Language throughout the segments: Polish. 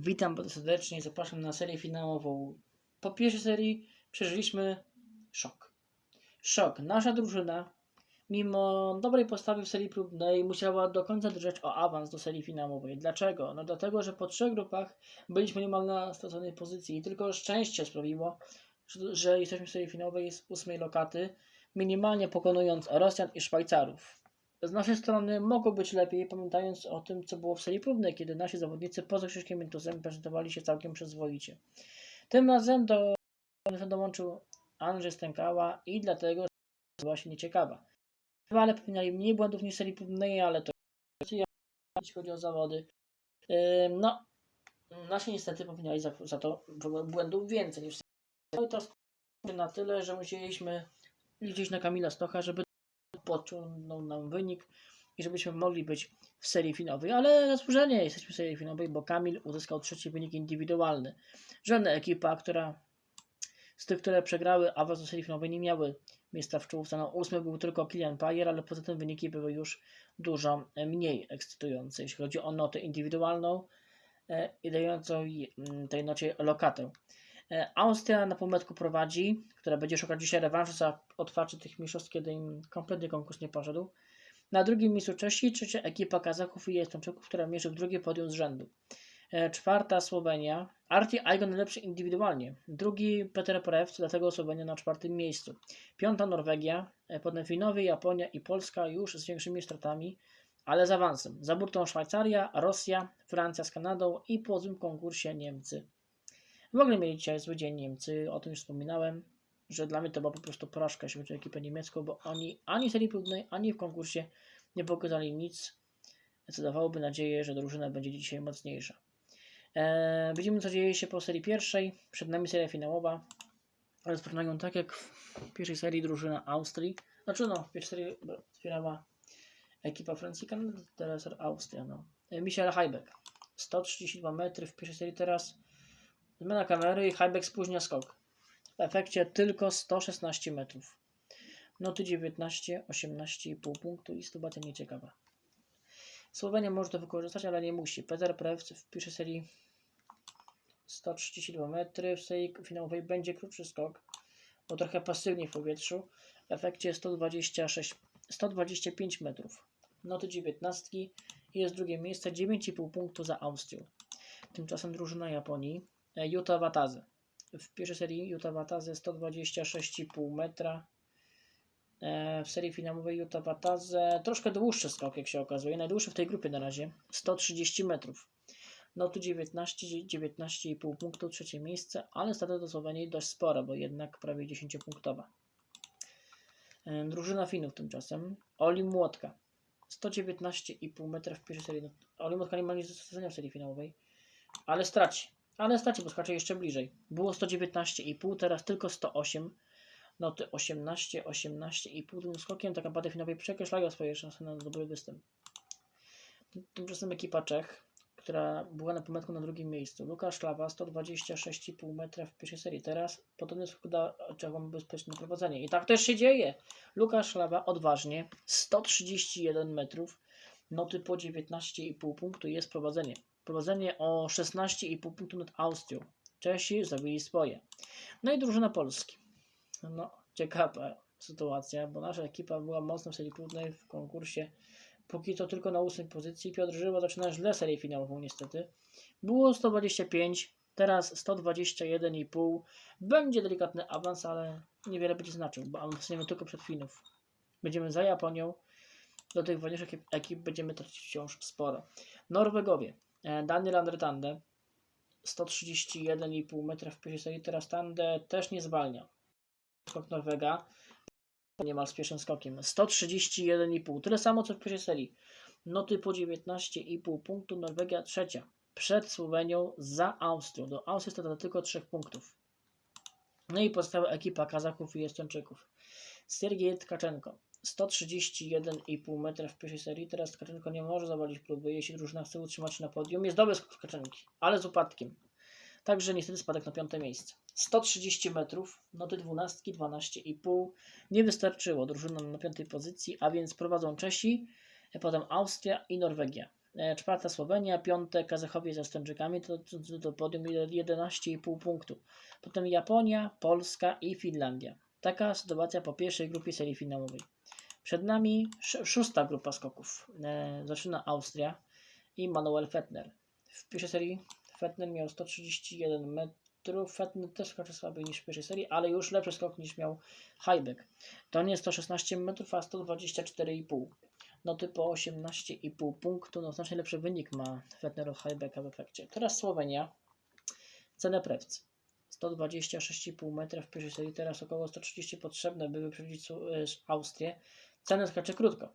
Witam bardzo serdecznie, zapraszam na serię finałową. Po pierwszej serii przeżyliśmy szok. Szok. Nasza drużyna, mimo dobrej postawy w serii próbnej, musiała do końca drżeć o awans do serii finałowej. Dlaczego? No dlatego, że po trzech grupach byliśmy niemal na straconej pozycji i tylko szczęście sprawiło, że, jesteśmy w serii finałowej z ósmej lokaty, minimalnie pokonując Rosjan i Szwajcarów. Z naszej strony mogło być lepiej, pamiętając o tym, co było w serii próbnej, kiedy nasi zawodnicy poza Krzyżkiem Miętusem prezentowali się całkiem przyzwoicie. Tym razem do dołączył Andrzej Stękała i dlatego była się nieciekawa. Ale popełniali mniej błędów niż serii próbnej, ale to jeśli chodzi o zawody. No, nasi niestety popełniali za, za to błędów więcej niż serii. No i to na tyle, że musieliśmy liczyć na Kamila Stocha, żeby podciągnął nam wynik i żebyśmy mogli być w serii finałowej, ale zasłużenie jesteśmy w serii finałowej, bo Kamil uzyskał trzeci wynik indywidualny. Żadna ekipa, która z tych, które przegrały awans do serii finałowej nie miały miejsca w czołówce. No, ósmy był tylko Kilian Pajer, ale poza tym wyniki były już dużo mniej ekscytujące, jeśli chodzi o notę indywidualną e, i dającą mm, tej nocie lokatę. E, Austria na półmetku prowadzi, która będzie szukać dzisiaj rewanżu za otwarcie tych mistrzostw, kiedy im kompletnie konkurs nie poszedł. Na drugim miejscu Czesi, trzecia ekipa Kazachów i Estończyków, która mierzy w drugie podium z rzędu. E, Czwarta Słowenia. Arti Aigon najlepszy indywidualnie. Drugi Peter Prew, dlatego Słowenia na czwartym miejscu. Piąta Norwegia, e, potem Finowie, Japonia i Polska już z większymi stratami, ale z awansem. Za burtą Szwajcaria, Rosja, Francja z Kanadą i po złym konkursie Niemcy. W ogóle mieli dzisiaj zły dzień Niemcy, o tym już wspominałem, że dla mnie to była po prostu porażka, jeśli chodzi o ekipę niemiecką, bo oni ani w serii próbnej, ani w konkursie nie pokazali nic, co dawałoby nadzieję, że drużyna będzie dzisiaj mocniejsza. Eee, widzimy, co dzieje się po serii pierwszej. Przed nami seria finałowa. Rozpoczynają tak jak w pierwszej serii drużyna Austrii. Znaczy no, w pierwszej serii otwierała ekipa Francji Kanady, teraz Austria. No. Michael Heibeck. 132 metry w pierwszej serii teraz. Zmiana kamery i Heibeck spóźnia skok. W efekcie tylko 116 metrów. Noty 19, 18,5 punktu i sytuacja nieciekawa. Słowenia może to wykorzystać, ale nie musi. Peter Prewc w pierwszej serii 132 metry, w serii finałowej będzie krótszy skok, bo trochę pasywnie w powietrzu. W efekcie 126, 125 metrów. Noty 19 i jest drugie miejsce, 9,5 punktu za Austrią. Tymczasem drużyna Japonii, Yuta Wataze. W pierwszej serii Yuta Wataze 126,5 metra. E, W serii finałowej Yuta Wataze troszkę dłuższy skok, jak się okazuje. Najdłuższy w tej grupie na razie 130 metrów. No tu 19, 19,5 punktów, trzecie miejsce, ale strata do Słowenii dość spora, bo jednak prawie 10-punktowa. E, Drużyna Finów tymczasem. Oli Młotka. 119,5 metra w pierwszej serii. No, Oli Młotka nie ma nic do stracenia w serii finałowej, ale straci. Ale straci, bo jeszcze bliżej. Było 119,5, teraz tylko 108. Noty 18, 18,5 tym skokiem. Tak naprawdę Finowie przekreślają swoje szanse na dobry występ. Tymczasem ekipa Czech, która była na półmetku na drugim miejscu. Lukasz Szlawa 126,5 metra w pierwszej serii. Teraz podobny skok da Czechom bezpieczne prowadzenie. I tak też się dzieje. Lukasz Szlawa odważnie 131 metrów. Noty po 19,5 punktu jest prowadzenie. Prowadzenie o 16,5 punktu nad Austrią. Czesi zrobili swoje. No i drużyna Polski. No, ciekawa sytuacja, bo nasza ekipa była mocno w serii próbnej w konkursie. Póki to tylko na ósmej pozycji. Piotr Żyła zaczyna źle serię finałową niestety. Było 125, teraz 121,5. Będzie delikatny awans, ale niewiele będzie znaczył, bo awansujemy tylko przed Finów. Będziemy za Japonią. Do tych wolniejszych ekip, ekip będziemy tracić wciąż sporo. Norwegowie. E, Daniel Andretande 131,5 metra w pierwszej serii. Teraz Tande też nie zwalnia. Skok Norwega niemal z pierwszym skokiem. 131,5. Tyle samo co w pierwszej serii. Noty po 19,5 punktu. Norwegia trzecia. Przed Słowenią za Austrią. Do Austrii strata tylko 3 punktów. No i pozostała ekipa Kazachów i Estończyków. Sergiej Tkaczenko. 131,5 metra w pierwszej serii. Teraz Tkaczenko nie może zawalić próby, jeśli drużyna chce utrzymać na podium. Jest dobry skok Tkaczenki, ale z upadkiem. Także niestety spadek na piąte miejsce. 130 metrów, noty 12, 12,5. Nie wystarczyło drużynom na piątej pozycji, a więc prowadzą Czesi, potem Austria i Norwegia. E, Czwarta Słowenia, piąte Kazachowie z Estończykami, to, to, to, to podium 11,5 punktu. Potem Japonia, Polska i Finlandia. Taka sytuacja po pierwszej grupie serii finałowej. Przed nami sz- szósta grupa skoków. E, zaczyna Austria i Manuel Fettner. W pierwszej serii Fettner miał 131 metrów. Fettner też skoczy słabiej niż w pierwszej serii, ale już lepszy skok niż miał Heibeck. To nie 116 metrów, a 124,5. Noty po 18,5 punktu. No znacznie lepszy wynik ma Fettner od Heibecka w efekcie. Teraz Słowenia. Cenę Prewc. 126,5 metra w pierwszej serii, teraz około 130 potrzebne, by wyprzedzić e, Austrię. Cenę skacze krótko.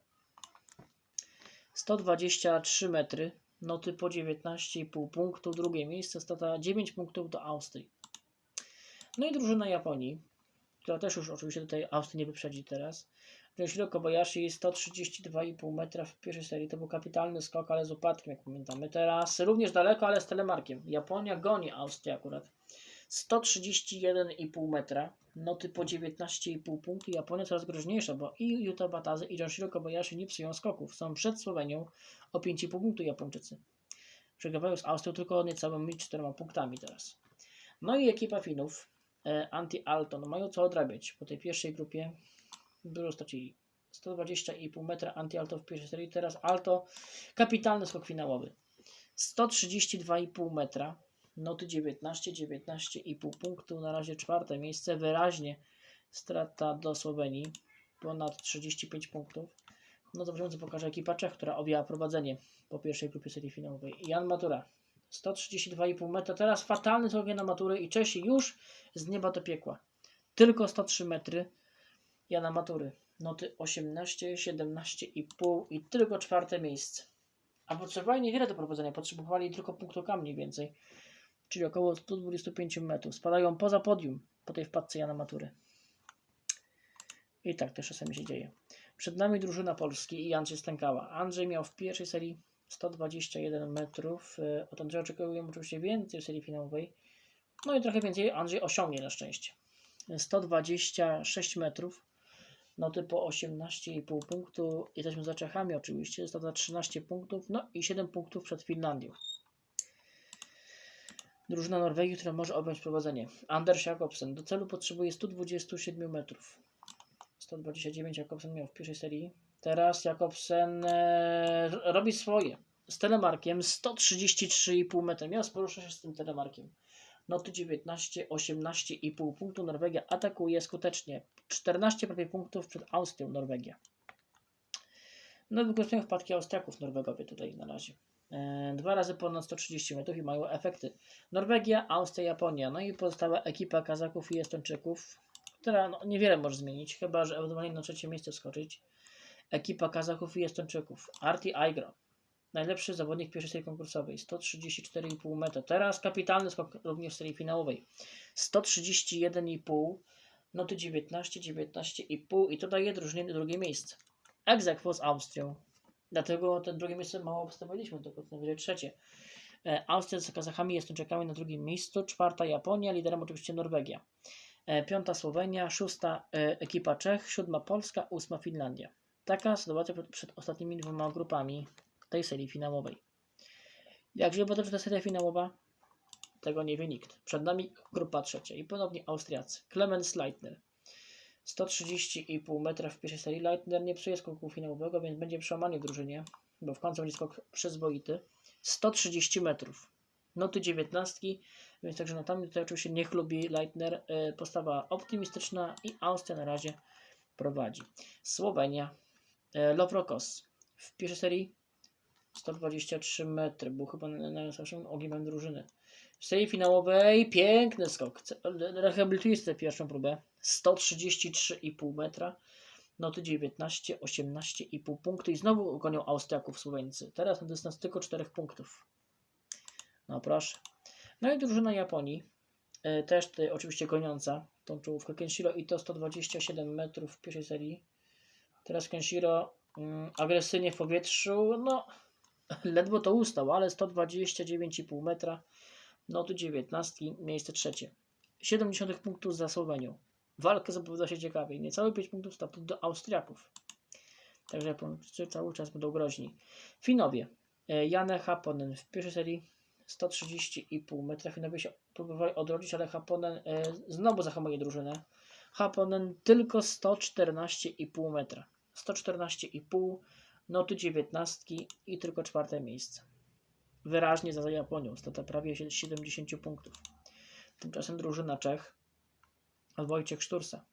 123 metry, noty po 19,5 punktu, drugie miejsce, strata 9 punktów do Austrii. No i drużyna Japonii, która też już oczywiście tutaj Austrii nie wyprzedzi teraz. Yoshiro Kobayashi 132,5 metra w pierwszej serii. To był kapitalny skok, ale z upadkiem, jak pamiętamy. Teraz również daleko, ale z telemarkiem. Japonia goni Austrię akurat. 131,5 metra. Noty po 19,5 punktu. Japonia coraz groźniejsza, bo i Yuta Batazy i Yoshiro Kobayashi nie psują skoków. Są przed Słowenią o 5,5 punktu Japończycy. Przegrywają z Austrią tylko niecałymi 4 punktami teraz. No i ekipa Finów, e, Anti-Alto, no mają co odrabiać. Po tej pierwszej grupie dużo stracili. 120,5 metra Anti-Alto w pierwszej serii. Teraz Alto, kapitalny skok finałowy. 132,5 metra. Noty 19, 19,5 punktu. Na razie czwarte miejsce. Wyraźnie strata do Słowenii. Ponad 35 punktów. No to wrzący pokaże ekipa Czech, która objęła prowadzenie po pierwszej grupie serii finałowej. Jan Matura. 132,5 metra. Teraz fatalny skok na matury i Czesi już z nieba do piekła. Tylko 103 metry. Jana Matury. Noty 18, 17,5 i tylko czwarte miejsce. A potrzebowali niewiele do prowadzenia, potrzebowali tylko punktu mniej więcej, czyli około 125 metrów. Spadają poza podium po tej wpadce Jana Matury. I tak też czasami się dzieje. Przed nami drużyna Polski i Andrzej Stękała. Andrzej miał w pierwszej serii 121 metrów. E, Od Andrzeja oczekujemy oczywiście więcej w serii finałowej. No i trochę więcej Andrzej osiągnie na szczęście. 126 metrów. Noty po 18,5 punktu. Jesteśmy za Czechami oczywiście. Strata 13 punktów. No i 7 punktów przed Finlandią. Drużyna Norwegii, która może objąć prowadzenie. Anders Jakobsen do celu potrzebuje 127 metrów. 129 Jakobsen miał w pierwszej serii. Teraz Jakobsen e, robi swoje. Z telemarkiem 133,5 metra. Miał sporo się z tym telemarkiem. Noty 19, 18,5 punktu. Norwegia atakuje skutecznie. 14 prawie punktów przed Austrią Norwegia. No wykorzystują wpadki Austriaków Norwegowie tutaj na razie. E, Dwa razy ponad 130 metrów i mają efekty. Norwegia, Austria, Japonia. No i pozostała ekipa Kazaków i Estończyków, która no, niewiele może zmienić, chyba że ewentualnie na trzecie miejsce wskoczyć. Ekipa Kazachów i Estończyków. Arti Aigro. Najlepszy zawodnik pierwszej serii konkursowej. 134,5 metra. Teraz kapitalny skok również w serii finałowej. 131,5. Noty 19, 19,5 i to daje drużynie drugie miejsce. Egzekwo z Austrią. Dlatego te drugie miejsce mało obstawiliśmy, tylko najwyżej trzecie. E, Austria z Kazachami jest czekamy na drugim miejscu. Czwarta Japonia, liderem oczywiście Norwegia. E, Piąta Słowenia, szósta e, ekipa Czech, siódma Polska, ósma Finlandia. Taka sytuacja przed, ostatnimi dwoma grupami tej serii finałowej. Jak się potoczy ta seria finałowa? Tego nie wie nikt. Przed nami grupa trzecia i ponownie Austriacy. Clemens Leitner. 130,5 metra w pierwszej serii. Leitner nie psuje skoku finałowego, więc będzie przełamanie w drużynie, bo w końcu będzie skok przyzwoity. 130 metrów. Noty 19, więc także notami tutaj oczywiście nie chlubi Leitner. E, Postawa optymistyczna i Austria na razie prowadzi. Słowenia. E, Lowrokos. W pierwszej serii 123 metry. Był chyba na- najsłabszym ogniwem drużyny. W serii finałowej piękny skok. Rehabilituje sobie pierwszą próbę. 133,5 metra. Noty 19, 18,5 punktu i znowu gonią Austriaków Słoweńcy. Teraz na dystans tylko 4 punktów. No proszę. No i drużyna Japonii. e, Też tutaj oczywiście goniąca tą czołówkę Kenshiro i to 127 metrów w pierwszej serii. Teraz Kenshiro mm, agresywnie w powietrzu. No ledwo to ustał, ale 129,5 metra. Noty 19, miejsce trzecie. 70 punktów za Słowenią. Walka zapowiada się ciekawie. Niecałe 5 punktów startu do Austriaków. Także Japończycy cały czas będą groźni. Finowie. E, Janę Haponen w pierwszej serii 130,5 metra. Finowie się próbowali odrodzić, ale Haponen e, znowu zahamuje drużynę. Haponen tylko 114,5 metra. 114,5, noty 19 i tylko czwarte miejsce. Wyraźnie za Japonią, strata prawie 70 punktów. Tymczasem drużyna Czech, Wojciech Sztursa,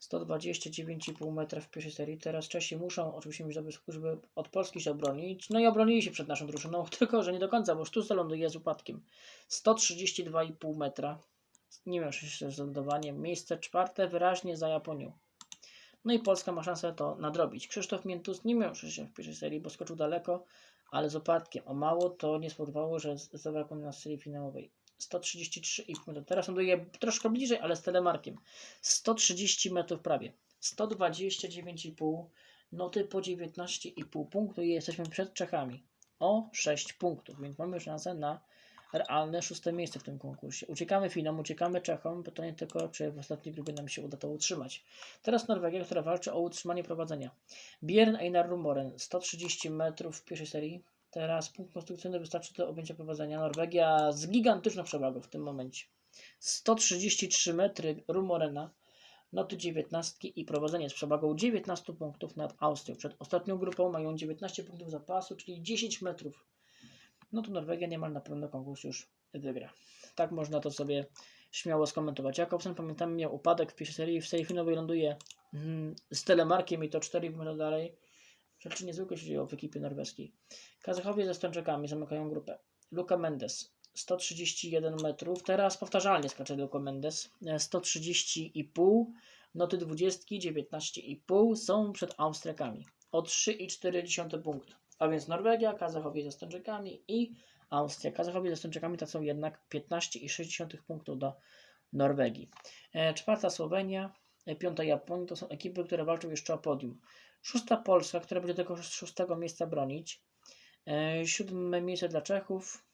129,5 metra w pierwszej serii. Teraz Czesi muszą oczywiście mieć dobry skok, żeby od Polski się obronić. No i obronili się przed naszą drużyną, tylko że nie do końca, bo Sztursa ląduje z upadkiem. 132,5 metra. Nie miał się z lądowaniem. Miejsce czwarte wyraźnie za Japonią. No i Polska ma szansę to nadrobić. Krzysztof Miętus nie miał się w pierwszej serii, bo skoczył daleko, ale z opadkiem. O mało to nie spowodowało, że zabrakło na serii finałowej. 133,5 metrów. Teraz ląduje troszkę bliżej, ale z telemarkiem. 130 metrów prawie. 129,5 noty po 19,5 punktu i jesteśmy przed Czechami. O 6 punktów, więc mamy szansę na realne szóste miejsce w tym konkursie. Uciekamy Finom, uciekamy Czechom, pytanie tylko, czy w ostatniej grupie nam się uda to utrzymać. Teraz Norwegia, która walczy o utrzymanie prowadzenia. Björn Einar Rumoren, 130 metrów w pierwszej serii. Teraz punkt konstrukcyjny wystarczy do objęcia prowadzenia. Norwegia z gigantyczną przewagą w tym momencie. 133 metry Rumorena, noty 19 i prowadzenie z przewagą 19 punktów nad Austrią. Przed ostatnią grupą mają 19 punktów zapasu, czyli 10 metrów. No to Norwegia niemal na pewno konkurs już wygra. Tak można to sobie śmiało skomentować. Jakobsen, pamiętamy, miał upadek w pierwszej serii. W serii finałowej ląduje mm, z telemarkiem i to 4 minuty dalej. Rzeczy niezwykłe się dzieją w ekipie norweskiej. Kazachowie ze Stańczykami zamykają grupę. Luka Mendes 131 metrów. Teraz powtarzalnie skacze Luka Mendes. e, 130,5. Noty 20, 19,5 są przed Austriakami. O 3,4 punktu. A więc Norwegia, Kazachowie ze Stańczykami i Austria. Kazachowie ze Stańczykami to są jednak 15,6 punktów do Norwegii. E, Czwarta Słowenia, e, piąta Japonia to są ekipy, które walczą jeszcze o podium. Szósta Polska, która będzie tego szóstego miejsca bronić. E, Siódme miejsce dla Czechów.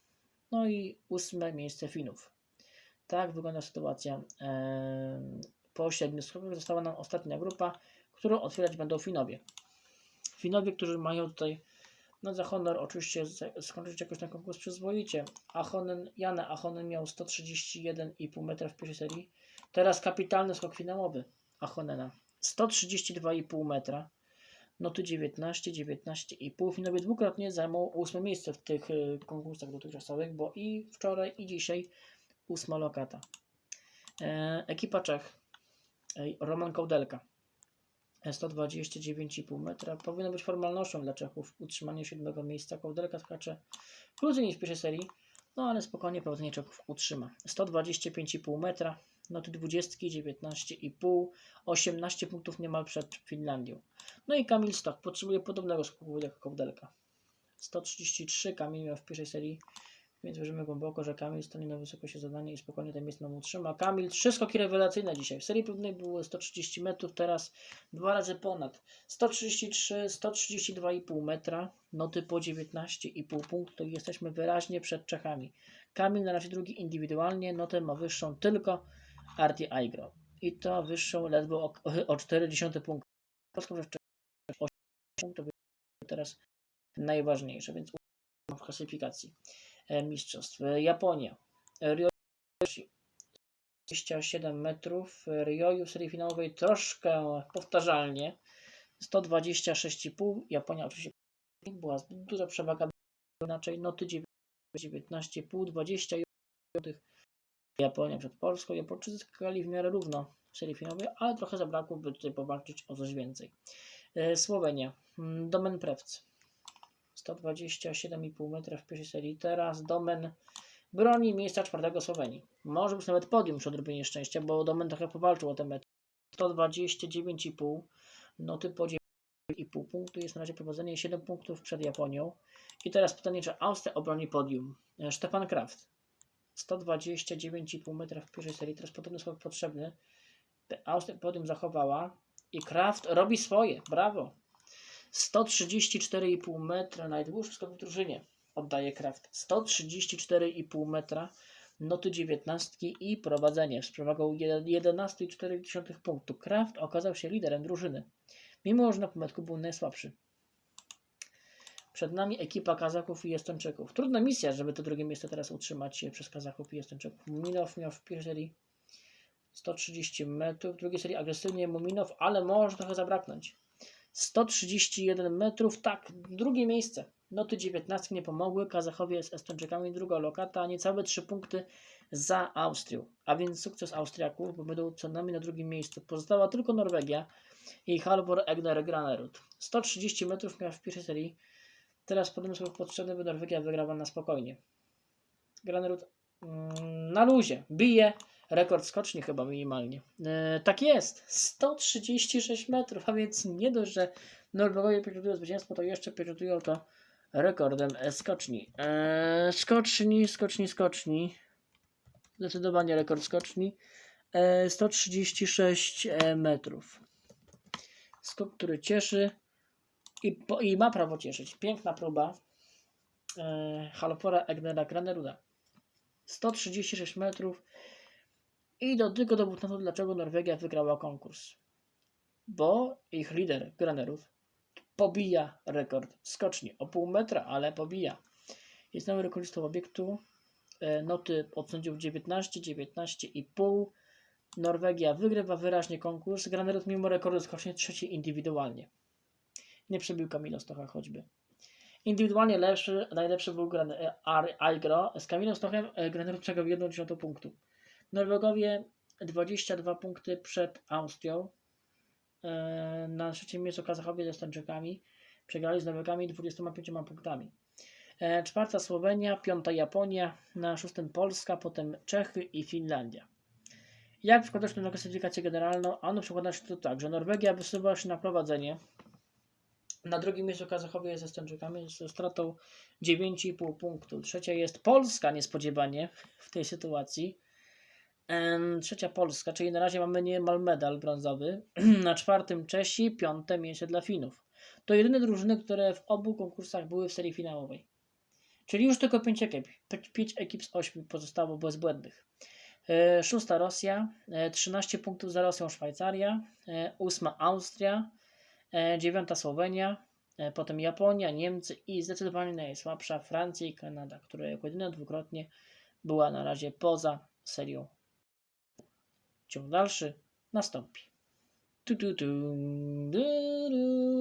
No i ósme miejsce Finów. Tak wygląda sytuacja. E, Po siedmiu skokach została nam ostatnia grupa, którą otwierać będą Finowie. Finowie, którzy mają tutaj no za honor oczywiście skończyć jakoś ten konkurs przyzwoicie. Ahonen, Jana Ahonen miał 131,5 metra w pierwszej serii. Teraz kapitalny skok finałowy Ahonena. 132,5 metra. Noty 19, 19,5. Finowie dwukrotnie zajmą ósme miejsce w tych y, konkursach dotychczasowych, bo i wczoraj, i dzisiaj ósma lokata. E, ekipa Czech. E, Roman Kołdelka. 129,5 metra. Powinno być formalnością dla Czechów utrzymanie siódmego miejsca. Kołdelka skacze krócej niż w pierwszej serii, no ale spokojnie prowadzenie Czechów utrzyma. 125,5 metra. Noty 20, 19,5, 18 punktów niemal przed Finlandią. No i Kamil Stok potrzebuje podobnego skoku jak Kołdelka. 133 Kamil miał w pierwszej serii, więc wierzymy głęboko, że Kamil stanie na wysokości zadania i spokojnie ten miejsce nam utrzyma. Kamil, trzy skoki rewelacyjne dzisiaj. W serii próbnej było 130 metrów, teraz dwa razy ponad. 133, 132,5 metra, noty po 19,5 punktu i jesteśmy wyraźnie przed Czechami. Kamil na razie drugi indywidualnie, notę ma wyższą tylko Artie Aigro. I to wyższą ledwo o, o 40 punktu. Polską rzecz 8 punktów teraz najważniejsze, więc w klasyfikacji e, mistrzostw. E, Japonia. Ryo 27 metrów. E, Ryoju w serii finałowej troszkę powtarzalnie. 126,5. Japonia oczywiście była zbyt duża przewaga. Inaczej noty 19,5, 20 Japonia przed Polską. Japończycy skakali w miarę równo w serii finałowej, ale trochę zabrakło, by tutaj powalczyć o coś więcej. E, Słowenia. Mm, Domen Prewc. 127,5 metra w pierwszej serii. Teraz Domen broni miejsca czwartego Słowenii. Może być nawet podium przy odrobinie szczęścia, bo Domen trochę powalczył o te metry. 129,5 noty po 9,5 punktu. Jest na razie prowadzenie 7 punktów przed Japonią. I teraz pytanie, czy Austria obroni podium? E, Stefan Kraft. 129,5 metra w pierwszej serii. Teraz podobny skok potrzebny. Austria podium zachowała. I Kraft robi swoje. Brawo. 134,5 metra. Najdłuższy skok w drużynie. Oddaje Kraft. 134,5 metra. Noty 19 i prowadzenie z przewagą 11,4 punktu. Kraft okazał się liderem drużyny. Mimo, że na pometku był najsłabszy. Przed nami ekipa Kazaków i Estończyków. Trudna misja, żeby to drugie miejsce teraz utrzymać e, przez Kazaków i Estończyków. Muminow miał w pierwszej serii 130 metrów, w drugiej serii agresywnie Muminow, ale może trochę zabraknąć. 131 metrów, tak, drugie miejsce. Noty 19 nie pomogły, Kazachowie z Estończykami druga lokata, niecałe 3 punkty za Austrią. A więc sukces Austriaków, bo będą co najmniej na drugim miejscu. Pozostała tylko Norwegia i Halvor Egner Granerud. 130 metrów miał w pierwszej serii. Teraz podniosł potrzebny, by Norwegia wygrała na spokojnie. Granerud mm, na luzie bije rekord skoczni chyba minimalnie. E, tak jest, 136 metrów, a więc nie dość, że Norwegowie pieczętują zwycięstwo, to jeszcze pieczętują to rekordem skoczni. E, skoczni, skoczni, skoczni. Zdecydowanie rekord skoczni. E, 136 e, metrów. Skok, który cieszy i, i ma prawo cieszyć. Piękna próba e, Halfora Egnera Graneruda. 136 metrów i do tylko dowód na to, dlaczego Norwegia wygrała konkurs. Bo ich lider Granerud pobija rekord skoczni o pół metra, ale pobija. Jest nowy rekordzistą obiektu. E, Noty od sędziów 19, 19,5. Norwegia wygrywa wyraźnie konkurs. Granerud mimo rekordu skoczni trzeci indywidualnie. Nie przebił Kamila Stocha choćby. Indywidualnie lepszy, najlepszy był Algro. Z Kamilem Stochem Granerud przegrał 1,1 punktu. Norwegowie 22 punkty przed Austrią. E, Na trzecim miejscu Kazachowie ze Estończykami. Przegrali z Norwegami 25 punktami. E, Czwarta Słowenia, piąta Japonia, na szóstym Polska, potem Czechy i Finlandia. Jak przekładać to na klasyfikację generalną? Ano przekłada się to tak, że Norwegia wysuwa się na prowadzenie. Na drugim miejscu Kazachowie ze Estończykami ze stratą 9,5 punktu. Trzecia jest Polska niespodziewanie w tej sytuacji. Trzecia Polska, czyli na razie mamy niemal medal brązowy. Na czwartym Czesi, piąte miejsce dla Finów. To jedyne drużyny, które w obu konkursach były w serii finałowej. Czyli już tylko 5 ekip, 5 ekip z 8 pozostało bezbłędnych. E, Szósta Rosja, e, 13 punktów za Rosją Szwajcaria, e, ósma Austria, e, dziewiąta Słowenia, e, potem Japonia, Niemcy i zdecydowanie najsłabsza Francja i Kanada, która jako jedyna dwukrotnie była na razie poza serią. Ciąg dalszy nastąpi. Tu, tu, tu. Du, du,